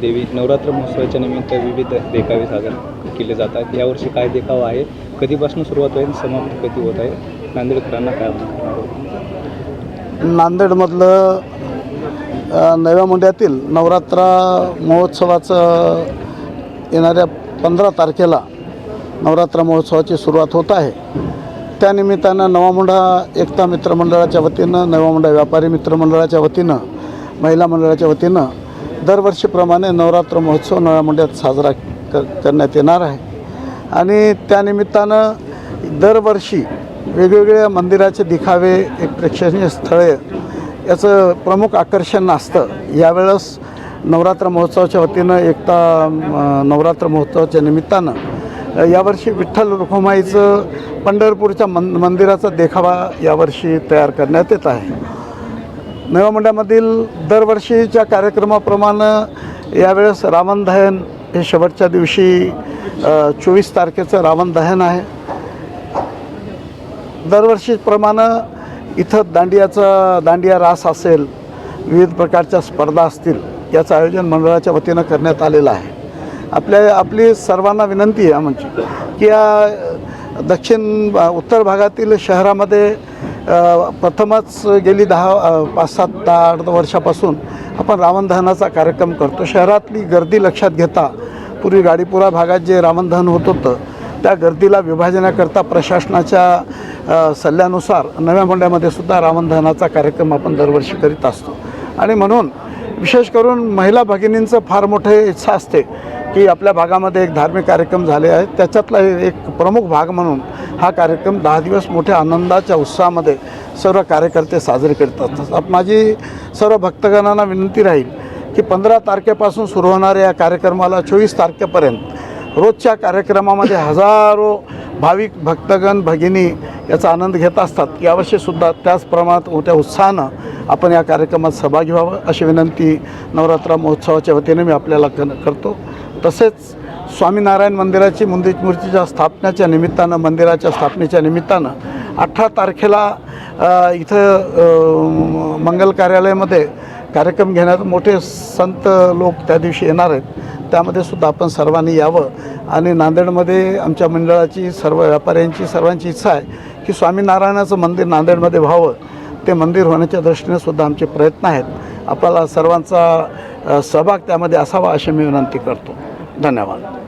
देवी नवरात्र महोत्सवाच्या निमित्त विविध देखावे साजर केले जातात. यावर्षी काय देखावा आहे? कधीपासून सुरुवात होईल? समाप्त कधी होत आहे? नांदेडकरांना काय नांदेडमधलं नव्या मुंड्यातील नवरात्र महोत्सवाचं येणाऱ्या पंधरा तारखेला नवरात्र महोत्सवाची सुरुवात होत आहे. त्यानिमित्तानं नवामुंडा एकता मित्रमंडळाच्या वतीनं नवामुंढा व्यापारी मित्रमंडळाच्या वतीनं महिला मंडळाच्या वतीनं दरवर्षीप्रमाणे नवरात्र महोत्सव नव्या मुंड्यात साजरा कर करण्यात येणार आहे. आणि त्यानिमित्तानं दरवर्षी वेगवेगळ्या मंदिराचे दिखावे एक प्रेक्षणीय स्थळे याचं प्रमुख आकर्षण असतं यावेळेस नवरात्र महोत्सवाच्या वतीनं एकता नवरात्र महोत्सवाच्या निमित्तानं यावर्षी विठ्ठल रुखुमाईचं पंढरपूरच्या मन मंदिराचा देखावा यावर्षी तयार करण्यात येत आहे. नवमंडळामधील दरवर्षीच्या कार्यक्रमाप्रमाणे यावेळेस रावण दहन हे शेवटच्या दिवशी चोवीस तारखेचं रावण दहन आहे. दरवर्षीप्रमाणे इथं दांडियाचा दांडिया रास असेल विविध प्रकारच्या स्पर्धा असतील याचं आयोजन मंडळाच्या वतीनं करण्यात आलेलं आहे. आपल्या आपली सर्वांना विनंती आहे म्हणजे की या दक्षिण भा- उत्तर भागातील शहरामध्ये प्रथमच गेली दहा पाच सात दहा आठ वर्षापासून आपण रावणदहनाचा कार्यक्रम करतो. शहरातली गर्दी लक्षात घेता पूर्वी गाडीपुरा भागात जे रावण दहन होत होतं त्या गर्दीला विभाजनाकरता प्रशासनाच्या सल्ल्यानुसार नव्या मंडळामध्ये सुद्धा रावणधनाचा कार्यक्रम आपण दरवर्षी करीत असतो. आणि म्हणून विशेष करून महिला भगिनींचं फार मोठे इच्छा असते की आपल्या भागामध्ये एक धार्मिक कार्यक्रम झाले आहेत. त्याच्यातला एक प्रमुख भाग म्हणून हा कार्यक्रम दहा दिवस मोठ्या आनंदाच्या उत्साहामध्ये सर्व कार्यकर्ते साजरे करतात. असतात आप- माझी सर्व भक्तगणांना विनंती राहील की पंधरा तारखेपासून सुरू होणाऱ्या या कार्यक्रमाला चोवीस तारखेपर्यंत रोजच्या कार्यक्रमामध्ये हजारो भाविक भक्तगण भगिनी याचा आनंद घेत असतात. यावर्षीसुद्धा त्याच प्रमाणात मोठ्या उत्साहानं आपण या कार्यक्रमात सहभागी व्हावं अशी विनंती नवरात्र महोत्सवाच्या वतीने मी आपल्याला करतो. तसेच स्वामीनारायण मंदिराची मुंदी मूर्तीच्या स्थापनेच्या निमित्तानं मंदिराच्या स्थापनेच्या निमित्तानं अठरा तारखेला इथं मंगल कार्यालयामध्ये कार्यक्रम घेण्यात मोठे संत लोक त्या दिवशी येणार आहेत. त्यामध्ये सुद्धा आपण सर्वांनी यावं. आणि नांदेडमध्ये आमच्या मंडळाची सर्व व्यापाऱ्यांची सर्वांची इच्छा आहे की स्वामीनारायणाचं मंदिर नांदेडमध्ये व्हावं. ते मंदिर होण्याच्या दृष्टीने सुद्धा आमचे प्रयत्न आहेत. आपल्याला सर्वांचा सहभाग त्यामध्ये असावा अशी मी विनंती करतो. धन्यवाद.